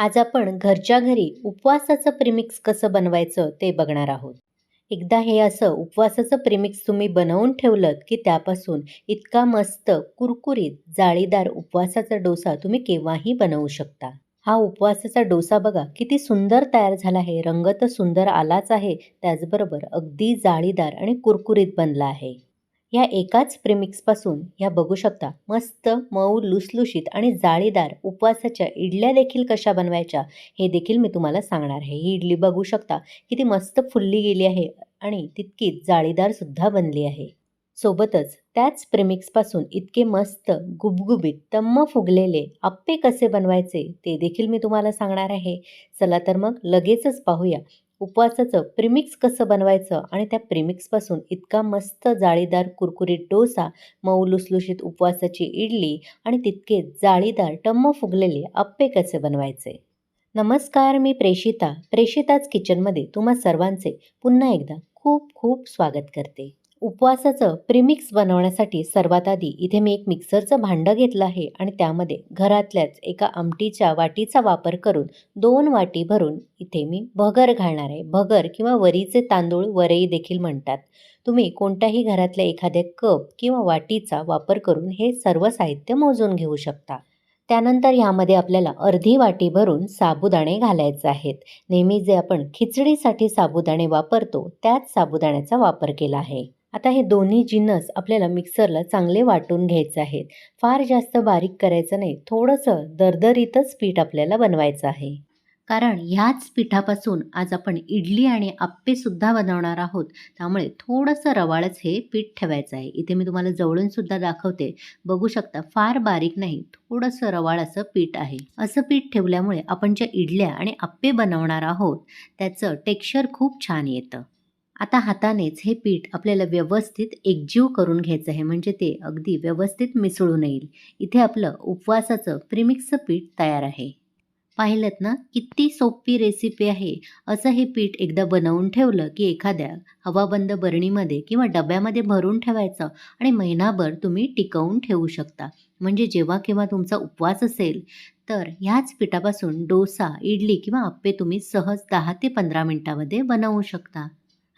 आज आपण घरच्या घरी उपवासाचं प्रिमिक्स कसं बनवायचं ते बघणार आहोत. एकदा हे असं उपवासाचं प्रिमिक्स तुम्ही बनवून ठेवलं की त्यापासून इतका मस्त कुरकुरीत जाळीदार उपवासाचा डोसा तुम्ही केव्हाही बनवू शकता. हा उपवासाचा डोसा बघा किती सुंदर तयार झाला आहे. रंग तर सुंदर आलाच आहे. त्याचबरोबर अगदी जाळीदार आणि कुरकुरीत बनला आहे. या एकाच प्रेमिक्सपासून ह्या बघू शकता. मस्त मऊ लुसलुशीत आणि जाळीदार उपवासाच्या इडल्या देखील कशा बनवायच्या हे देखील मी तुम्हाला सांगणार आहे. ही इडली बघू शकता. किती मस्त फुलली गेली आहे आणि तितकीच जाळीदारसुद्धा बनली आहे. सोबतच त्याच प्रेमिक्सपासून इतके मस्त गुबगुबीत तम्म फुगलेले आप्पे कसे बनवायचे ते देखील मी तुम्हाला सांगणार आहे. चला तर मग लगेचच पाहूया. उपवासाचं प्रिमिक्स कसं बनवायचं आणि त्या प्रिमिक्सपासून इतका मस्त जाळीदार कुरकुरीत डोसा मऊ लुसलुशीत उपवासाची इडली आणि तितके जाळीदार टम्म फुगलेले अप्पे कसे बनवायचे? नमस्कार मी प्रेषिता प्रेषिताच किचनमध्ये तुम्हा सर्वांचे पुन्हा एकदा खूप खूप स्वागत करते. उपवासाचं प्रीमिक्स बनवण्यासाठी सर्वात आधी इथे मी एक मिक्सरचं भांडं घेतलं आहे आणि त्यामध्ये घरातल्याच एका आमटीच्या वाटीचा वापर करून दोन वाटी भरून इथे मी भगर घालणार आहे. भगर किंवा वरीचे तांदूळ वरई देखील म्हणतात. तुम्ही कोणत्याही घरातल्या एखाद्या कप किंवा वाटीचा वापर करून हे सर्व साहित्य मोजून घेऊ शकता. त्यानंतर ह्यामध्ये आपल्याला अर्धी वाटी भरून साबुदाणे घालायचे आहेत. नेहमी जे आपण खिचडीसाठी साबुदाणे वापरतो त्याच साबुदाण्याचा वापर केला आहे. आता हे दोन्ही जिन्नस आपल्याला मिक्सरला चांगले वाटून घ्यायचे आहेत. फार जास्त बारीक करायचं नाही थोडंसं दरदरीतच पीठ आपल्याला बनवायचं आहे. कारण ह्याच पिठापासून आज आपण इडली आणि आप्पेसुद्धा बनवणार आहोत त्यामुळे थोडंसं रवाळच हे पीठ ठेवायचं आहे. इथे मी तुम्हाला जवळूनसुद्धा दाखवते. बघू शकता फार बारीक नाही थोडंसं रवाळ असं पीठ आहे. असं पीठ ठेवल्यामुळे आपण ज्या इडल्या आणि आप्पे बनवणार आहोत त्याचं टेक्स्चर खूप छान येतं. आता हातानेच हे पीठ आपल्याला व्यवस्थित एकजीव करून घ्यायचं आहे. म्हणजे ते अगदी व्यवस्थित मिसळून येईल. इथे आपलं उपवासाचं प्रिमिक्स पीठ तयार आहे. पाहिलं ना किती सोपी रेसिपी आहे. असं हे पीठ एकदा बनवून ठेवलं की एखाद्या हवाबंद बरणीमध्ये किंवा डब्यामध्ये भरून ठेवायचं आणि महिनाभर तुम्ही टिकवून ठेवू शकता. म्हणजे जेव्हा केव्हा तुमचा उपवास असेल तर ह्याच पिठापासून डोसा इडली किंवा आप्पे तुम्ही सहज दहा ते पंधरा मिनटामध्ये बनवू शकता.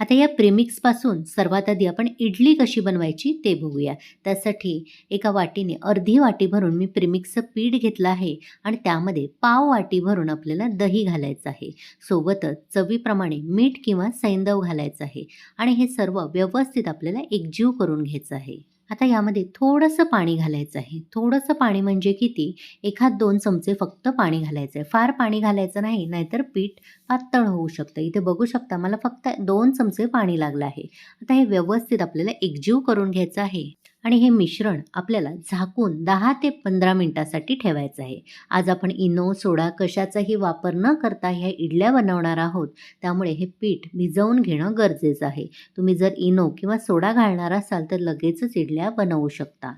आता या प्रेमिक्सपासून सर्वात आधी आपण इडली कशी बनवायची ते बघूया. त्यासाठी एका वाटीने अर्धी वाटी भरून मी प्रेमिक्सचं पीठ घेतलं आहे आणि त्यामध्ये पाव वाटी भरून आपल्याला दही घालायचं आहे. सोबतच चवीप्रमाणे मीठ किंवा सैंदव घालायचं आहे आणि हे सर्व व्यवस्थित आपल्याला एकजीव करून घ्यायचं आहे. आता यामध्ये थोडंसं पाणी घालायचं आहे. थोडंसं पाणी म्हणजे किती? एखाद दोन चमचे फक्त पाणी घालायचं आहे. फार पाणी घालायचं नाही नाहीतर पीठ पातळ होऊ शकतं. इथे बघू शकता मला फक्त दोन चमचे पाणी लागलं आहे. आता हे व्यवस्थित आपल्याला एकजीव करून घ्यायचं आहे. आणि हे मिश्रण आपल्याला झाकून दहा ते पंधरा मिनटासाठी ठेवायचं आहे. आज आपण इनो सोडा कशाचाही वापर न करता ह्या इडल्या बनवणार आहोत. त्यामुळे हे पीठ भिजवून घेणं गरजेचं आहे. तुम्ही जर इनो किंवा सोडा घालणार असाल तर लगेचच इडल्या बनवू शकता.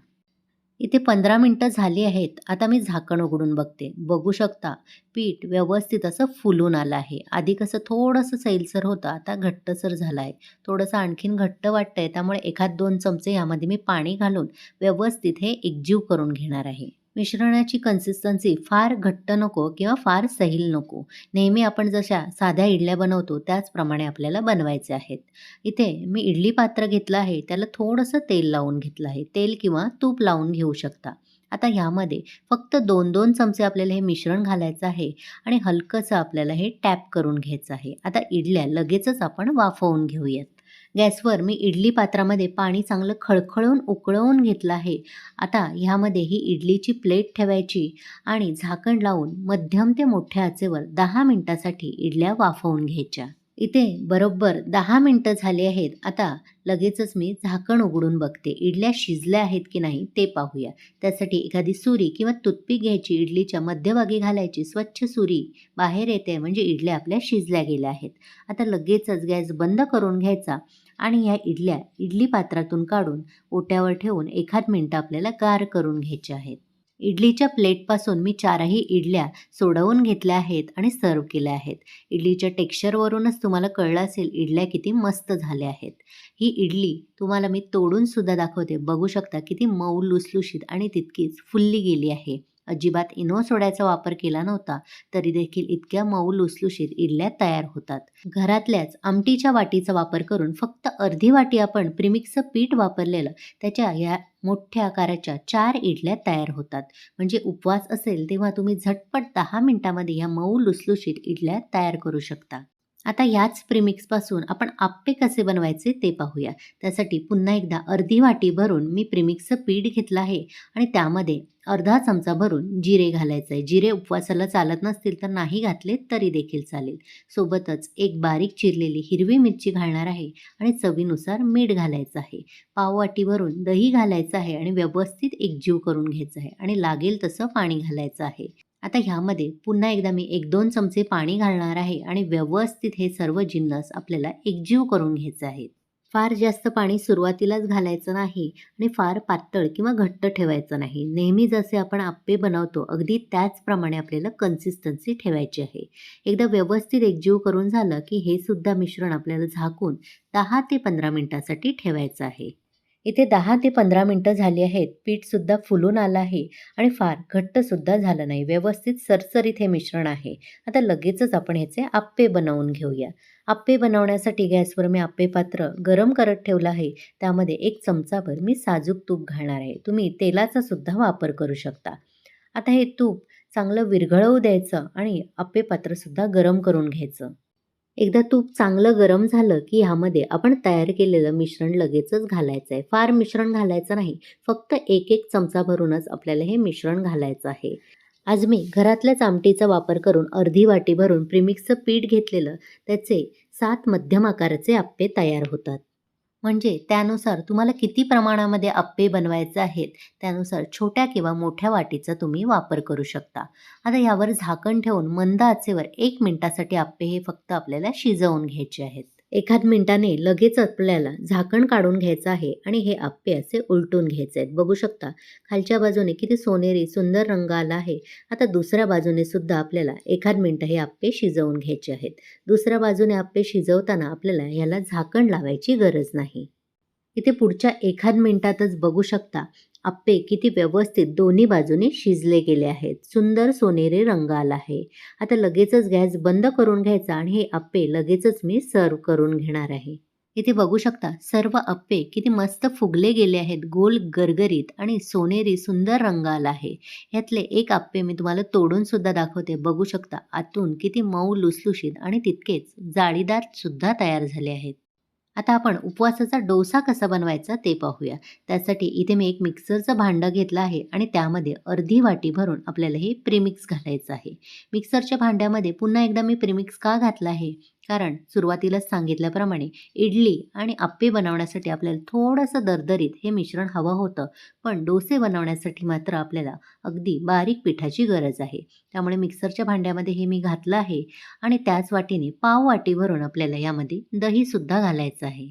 इथे पंधरा मिनटं झाली आहेत. आता मी झाकण उघडून बघते. बघू शकता पीठ व्यवस्थित असं फुलून आलं आहे. आधी कसं थोडंसं सैलसर होतं आता घट्टसर झालं आहे थोडंसं आणखीन घट्ट वाटतं आहे त्यामुळे एखाद दोन चमचे यामध्ये मी पाणी घालून व्यवस्थित हे एकजीव करून घेणार आहे. मिश्रणाची कन्सिस्टन्सी फार घट्ट नको किंवा फार सैल नको. नेहमी आपण जशा साध्या इडल्या बनवतो त्याचप्रमाणे आपल्याला बनवायचे आहेत. इथे मी इडली पात्र घेतलं आहे त्याला थोडंसं तेल लावून घेतलं आहे. तेल किंवा तूप लावून घेऊ शकता. आता ह्यामध्ये फक्त दोन दोन चमचे आपल्याला हे मिश्रण घालायचं आहे आणि हलकंसं आपल्याला हे टॅप करून घ्यायचं आहे. आता इडल्या लगेचच आपण वाफवून घेऊयात. गॅसवर मी इडली पात्रामध्ये पाणी चांगलं खळखळून उकळवून घेतलं आहे. आता ह्यामध्ये ही इडलीची प्लेट ठेवायची आणि झाकण लावून मध्यम ते मोठ्या आचेवर दहा मिनटासाठी इडल्या वाफवून घ्यायच्या. इथे बरोबर दहा मिनटं झाली आहेत. आता लगेचच मी झाकण उघडून बघते. इडल्या शिजल्या आहेत की नाही ते पाहूया. त्यासाठी एखादी सुरी किंवा तुतपी घ्यायची. इडलीच्या मध्यभागी घालायची. स्वच्छ सुरी बाहेर येते म्हणजे इडल्या आपल्या शिजल्या गेल्या आहेत. आता लगेचच गॅस बंद करून घ्यायचा आणि ह्या इडल्या इडली पात्रातून काढून ओट्यावर ठेवून एखाद मिनटं आपल्याला गार करून घ्यायच्या आहेत. इडलीच्या प्लेटपासून मी चारही इडल्या सोडवून घेतल्या आहेत आणि सर्व केल्या आहेत. इडलीच्या टेक्स्चरवरूनच तुम्हाला कळलं असेल इडल्या किती मस्त झाल्या आहेत. ही इडली तुम्हाला मी तोडून सुद्धा दाखवते. बघू शकता किती मऊ लुसलुशीत आणि तितकीच फुल्ली गेली आहे. अजिबात इनो सोड्याचा वापर केला नव्हता तरी देखील इतक्या मऊ लुसलुशीत इडल्या तयार होतात. घरातल्याच आमटीच्या वाटीचा वापर करून फक्त अर्धी वाटी आपण प्रिमिक्सचं पीठ वापरलेलं त्याच्या ह्या मोठ्या आकाराच्या चार इडल्या तयार होतात. म्हणजे उपवास असेल तेव्हा तुम्ही झटपट दहा मिनटामध्ये ह्या मऊ लुसलुशीत इडल्या तयार करू शकता. आता याच प्रिमिक्सपासून आपण आप्पे कसे बनवायचे ते पाहूया. त्यासाठी पुन्हा एकदा अर्धी वाटी भरून मी प्रिमिक्सचं पीठ घेतलं आहे आणि त्यामध्ये अर्धा चमचा भरून जिरे घालायचं आहे. जिरे उपवासाला चालत नसतील तर नाही घातले तरी देखील चालेल. सोबतच एक बारीक चिरलेली हिरवी मिरची घालणार आहे आणि चवीनुसार मीठ घालायचं आहे. पाववाटी भरून दही घालायचं आहे आणि व्यवस्थित एकजीव करून घ्यायचं आहे आणि लागेल तसं पाणी घालायचं आहे. आता ह्यामध्ये पुन्हा एकदा मी एक दोन चमचे पाणी घालणार आहे आणि व्यवस्थित हे सर्व जिन्नस आपल्याला एकजीव करून घ्यायचे आहेत. फार जास्त पाणी सुरुवातीलाच घालायचं नाही आणि फार पातळ किंवा घट्ट ठेवायचं नाही. नेहमी जसे आपण आप्पे बनवतो अगदी त्याचप्रमाणे आपल्याला कन्सिस्टन्सी ठेवायची आहे. एकदा व्यवस्थित एकजीव करून झालं की हे सुद्धा मिश्रण आपल्याला झाकून दहा ते पंधरा मिनटासाठी ठेवायचं आहे. इथे दहा ते पंधरा मिनटं झाली आहेत. पीठसुद्धा फुलून आलं आहे आणि फार घट्टसुद्धा झालं नाही. व्यवस्थित सरसरीत हे मिश्रण आहे. आता लगेचच आपण ह्याचे आप्पे बनवून घेऊया. आप्पे बनवण्यासाठी गॅसवर मी आप्पे पात्र गरम करत ठेवलं आहे. त्यामध्ये एक चमचाभर मी साजूक तूप घालणार आहे. तुम्ही तेलाचा सुद्धा वापर करू शकता. आता हे तूप चांगलं विरघळवू द्यायचं आणि आप्पे पात्रसुद्धा गरम करून घ्यायचं. एकदा तूप चांगलं गरम झालं की ह्यामध्ये आपण तयार केलेलं मिश्रण लगेचच घालायचं आहे फार मिश्रण घालायचं नाही फक्त एक एक चमचा भरूनच आपल्याला हे मिश्रण घालायचं आहे. आज मी घरातल्याच आमटीचा वापर करून अर्धी वाटी भरून प्रिमिक्सचं पीठ घेतलेलं त्याचे सात मध्यम आकाराचे आप्पे तयार होतात. म्हणजे त्यानुसार तुम्हाला किती प्रमाणामध्ये अप्पे बनवायचे आहेत त्यानुसार छोट्या किंवा मोठ्या वाटीचा तुम्ही वापर करू शकता. आता यावर झाकण ठेवून मंद आचेवर एक मिनिटासाठी आप्पे हे फक्त आपल्याला शिजवून घ्यायचे आहेत. एखाद मिनिटाने लगेच आपल्याला झाकण काढून घ्यायचं आहे आणि हे आप्पे असे उलटून घ्यायचे आहेत. बघू शकता खालच्या बाजूने किती सोनेरी सुंदर रंग आला आहे. आता दुसऱ्या बाजूने सुद्धा आपल्याला एखाद मिनटं हे आप्पे शिजवून घ्यायचे आहेत. दुसऱ्या बाजूने आप्पे शिजवताना आपल्याला ह्याला झाकण लावायची गरज नाही. इथे पुढच्या एखाद मिनिटातच बघू शकता आप्पे किती व्यवस्थित दोन्ही बाजूने शिजले गेले आहेत. सुंदर सोनेरी रंग आला आहे. आता लगेचच गॅस बंद करून घ्यायचा आणि हे आप्पे लगेचच मी सर्व करून घेणार आहे. इथे बघू शकता सर्व आप्पे किती मस्त फुगले गेले आहेत. गोल गरगरीत आणि सोनेरी सुंदर रंग आला आहे. ह्यातले एक आप्पे मी तुम्हाला तोडून सुद्धा दाखवते. बघू शकता आतून किती मऊ लुसलुशीत आणि तितकेच जाळीदार सुद्धा तयार झाले आहेत. आता आपण उपवासाचा डोसा कसा बनवायचा ते पाहूया. त्यासाठी इथे मी एक मिक्सरचं भांडं घेतलं आहे आणि त्यामध्ये अर्धी वाटी भरून आपल्याला हे प्रीमिक्स घालायचं आहे. मिक्सरच्या भांड्यामध्ये पुन्हा एकदा मी प्रीमिक्स का घातलं आहे? कारण सुरुवातीलाच सांगितल्याप्रमाणे इडली आणि आप्पे बनवण्यासाठी आपल्याला थोडंसं दरदरीत हे मिश्रण हवं होतं. पण डोसे बनवण्यासाठी मात्र आपल्याला अगदी बारीक पिठाची गरज आहे. त्यामुळे मिक्सरच्या भांड्यामध्ये हे मी घातलं आहे आणि त्याच वाटीने पाव वाटी भरून आपल्याला यामध्ये दहीसुद्धा घालायचं आहे.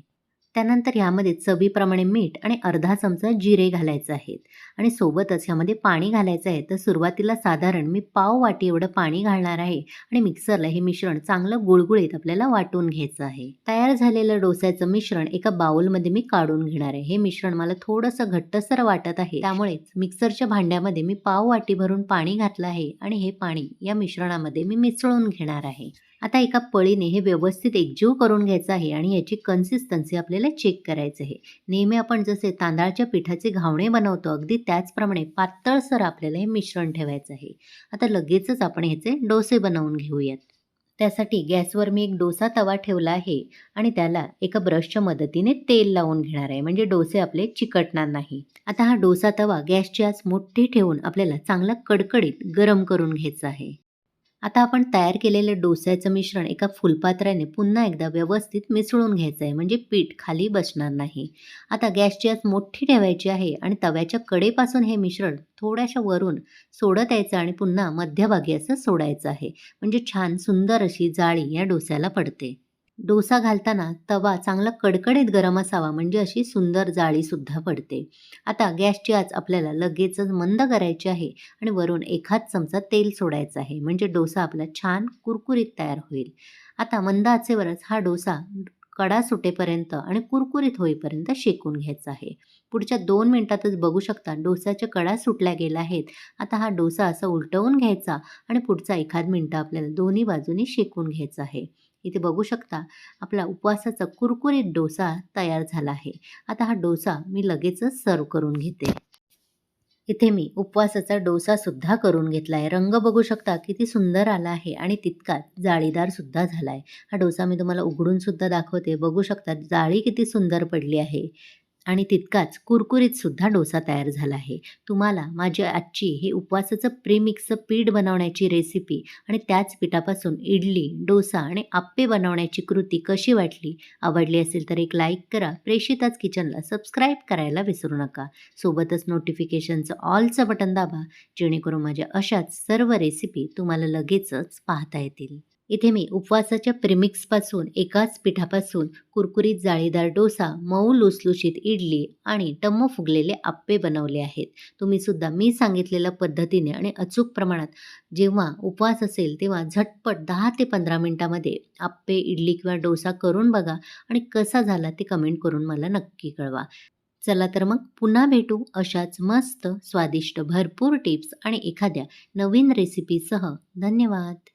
त्यानंतर ह्यामध्ये चवीप्रमाणे मीठ आणि अर्धा चमचा जिरे घालायचं आहेत. आणि सोबतच ह्यामध्ये पाणी घालायचं आहे. तर सुरुवातीला साधारण मी पाव वाटी एवढं पाणी घालणार आहे. आणि मिक्सरला हे मिश्रण चांगलं गुळगुळीत आपल्याला वाटून घ्यायचं आहे. तयार झालेलं डोस्याचं मिश्रण एका बाउलमध्ये मी काढून घेणार आहे. हे मिश्रण मला थोडंसं घट्टसर वाटत आहे. त्यामुळेच मिक्सरच्या भांड्यामध्ये मी पाव वाटी भरून पाणी घातलं आहे. आणि हे पाणी या मिश्रणामध्ये मी मिसळून घेणार आहे. आता एका पळीने हे व्यवस्थित एकजीव करून घ्यायचं आहे आणि याची कन्सिस्टन्सी आपल्याला चेक करायचं आहे. नेहमी आपण जसे तांदळाच्या पिठाचे घावणे बनवतो अगदी त्याचप्रमाणे पातळसर आपल्याला हे मिश्रण ठेवायचं आहे. आता लगेचच आपण ह्याचे डोसे बनवून घेऊयात. त्यासाठी गॅसवर मी एक डोसा तवा ठेवला आहे आणि त्याला एका ब्रशच्या मदतीने तेल लावून घेणार आहे. म्हणजे डोसे आपले चिकटणार नाही. आता हा डोसा तवा गॅसची आज मोठी ठेवून आपल्याला चांगला कडकडीत गरम करून घ्यायचा आहे. आता आपण तयार केलेलं डोस्याचं मिश्रण एका फुलपात्राने पुन्हा एकदा व्यवस्थित मिसळून घ्यायचं आहे म्हणजे पीठ खाली बसणार नाही. आता गॅसची आज मोठी ठेवायची आहे आणि तव्याच्या कडेपासून हे मिश्रण थोड्याशा वरून सोडत यायचं आणि पुन्हा मध्यभागी असं सोडायचं आहे. म्हणजे छान सुंदर अशी जाळी या डोस्याला पडते. डोसा घालताना तवा चांगला कडकडीत गरम असावा म्हणजे अशी सुंदर जाळीसुद्धा पडते. आता गॅसची आज आपल्याला लगेचच मंद करायची आहे आणि वरून एखाद चमचा तेल सोडायचं आहे म्हणजे डोसा आपला छान कुरकुरीत तयार होईल. आता मंद आचेवरच हा डोसा कडा सुटेपर्यंत आणि कुरकुरीत होईपर्यंत शेकून घ्यायचा आहे. पुढच्या दोन मिनटातच बघू शकता डोसाच्या कडा सुटल्या गेल्या आहेत. आता हा डोसा असा उलटवून घ्यायचा आणि पुढचा एखाद मिनटं आपल्याला दोन्ही बाजूनी शेकून घ्यायचा आहे. इथे बघू शकता आपला उपवासाचा कुरकुरीत डोसा तयार झाला आहे. आता हा डोसा मी लगेचच सर्व करून घेते. इथे मी उपवासाचा डोसा सुद्धा करून घेतला आहे रंग बघू शकता किती सुंदर आला आहे आणि तितकाच जाळीदार सुद्धा झाला आहे हा डोसा मी तुम्हाला उघडून सुद्धा दाखवते. बघू शकता जाळी किती सुंदर पडली आहे. आणि तितकाच कुरकुरीत सुद्धा डोसा तयार झाला आहे. तुम्हाला माझी आजची हे उपवासाचं प्रीमिक्सचं पीठ बनवण्याची रेसिपी आणि त्याच पिठापासून इडली डोसा आणि आप्पे बनवण्याची कृती कशी वाटली आवडली असेल तर एक लाईक करा. प्रेषिताच किचनला सबस्क्राईब करायला विसरू नका. सोबतच नोटिफिकेशनचं ऑलचं बटन दाबा जेणेकरून माझ्या अशाच सर्व रेसिपी तुम्हाला लगेचच पाहता येतील. इथे मी उपवासाच्या प्रिमिक्सपासून एकाच पिठापासून कुरकुरीत जाळीदार डोसा मऊ लुसलुशीत इडली आणि टम्म फुगलेले आप्पे बनवले आहेत. तुम्ही सुद्धा मी सांगितलेल्या पद्धतीने आणि अचूक प्रमाणात जेव्हा उपवास असेल तेव्हा झटपट दहा ते पंधरा मिनटामध्ये आप्पे इडली किंवा डोसा करून बघा आणि कसा झाला ते कमेंट करून मला नक्की कळवा. चला तर मग पुन्हा भेटू अशाच मस्त स्वादिष्ट भरपूर टिप्स आणि एखाद्या नवीन रेसिपीसह धन्यवाद.